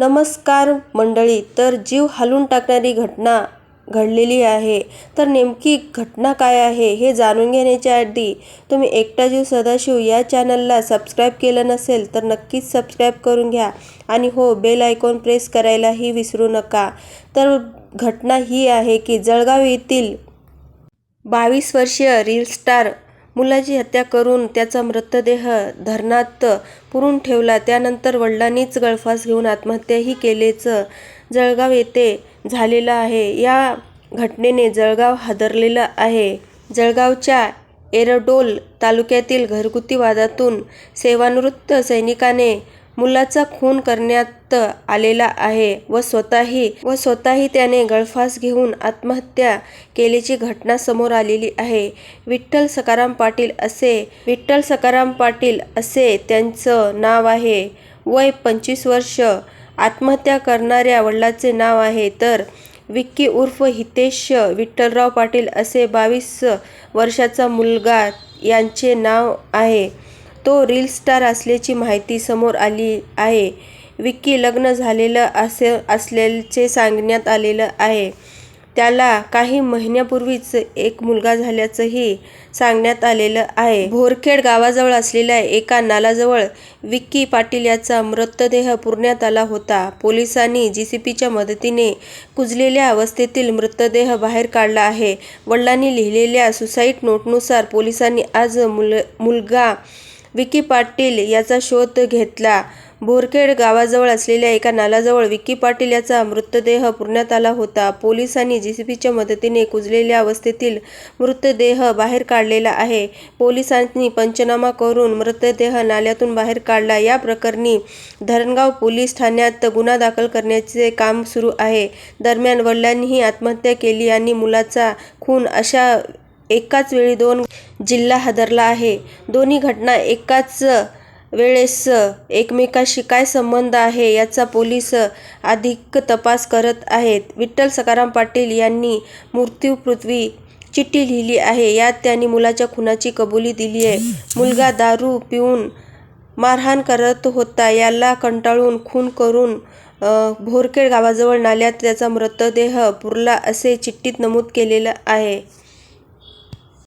नमस्कार मंडळी तर जीव हालून टाकणारी घटना घडलेली आहे. तर नेमकी घटना काय आहे हे जाणून घेण्याच्या आधी तुम्ही एकटा जीव सदाशिव या चॅनलला सबस्क्राईब केलं नसेल तर नक्कीच सबस्क्राईब करून घ्या आणि हो बेल आयकॉन प्रेस करायलाही विसरू नका. तर घटना ही आहे की जळगाव येथील बावीस वर्षीय रील स्टार मुलाची हत्या करून त्याचा मृतदेह धरणात पुरून ठेवला. त्यानंतर वडिलांनीच गळफास घेऊन आत्महत्याही केल्याचं जळगाव येथे झालेलं आहे. या घटनेने जळगाव हादरलेलं आहे. जळगावच्या एरडोल तालुक्यातील घरगुती वादातून सेवानिवृत्त सैनिकाने मुलाचा खून करण्यात आलेला आहे व स्वतःही व स्वतःही त्याने गळफास घेऊन आत्महत्या केल्याची घटना समोर आलेली आहे. विठ्ठल सकाराम पाटील असे विठ्ठल सकाराम पाटील असे त्यांचं नाव आहे. वय पंचवीस वर्ष. आत्महत्या करणाऱ्या वडिलाचे नाव आहे. तर विक्की उर्फ हितेश विठ्ठलराव पाटील असे बावीस वर्षाचा मुलगा यांचे नाव आहे. तो रील स्टार असल्याची माहिती समोर आली आहे. विक्की लग्न झालेलं असे असल्याचे सांगण्यात आलेलं आहे. त्याला काही महिन्यापूर्वीच एक मुलगा झाल्याचंही सांगण्यात आलेलं आहे. भोरखेड गावाजवळ असलेल्या एका नालाजवळ विक्की पाटील याचा मृतदेह पुरण्यात आला होता. पोलिसांनी जी सी पीच्या मदतीने कुजलेल्या अवस्थेतील मृतदेह बाहेर काढला आहे. वडिलांनी लिहिलेल्या सुसाईड नोटनुसार पोलिसांनी आज मुल मुलगा विकी पाटील याचा शोध घेतला. बोरखेड गावाजवळ असलेल्या एका नालाजवळ विकी पाटील याचा मृतदेह पुरण्यात आला होता. पोलिसांनी जेसीबीच्या मदतीने कुजलेल्या अवस्थेतील मृतदेह बाहेर काढलेला आहे. पोलिसांनी पंचनामा करून मृतदेह नाल्यातून बाहेर काढला. या प्रकरणी धरणगाव पोलीस ठाण्यात गुन्हा दाखल करण्याचे काम सुरू आहे. दरम्यान वडिलांनीही आत्महत्या केली आणि मुलाचा खून अशा एकाच वेळी दोन जिल्हा हादरला आहे. दोन्ही घटना एकाच वेळेस एकमेकाशी काय संबंध आहे याचा पोलीस अधिक तपास करत आहेत. विठ्ठल सकाराम पाटील यांनी मृत्यूपृथ्वी चिठ्ठी लिहिली आहे. यात त्यांनी मुलाच्या खुनाची कबुली दिली आहे. मुलगा दारू पिऊन मारहाण करत होता. याला कंटाळून खून करून भोरखेड गावाजवळ नाल्यात त्याचा मृतदेह पुरला असे चिठ्ठीत नमूद केलेलं आहे.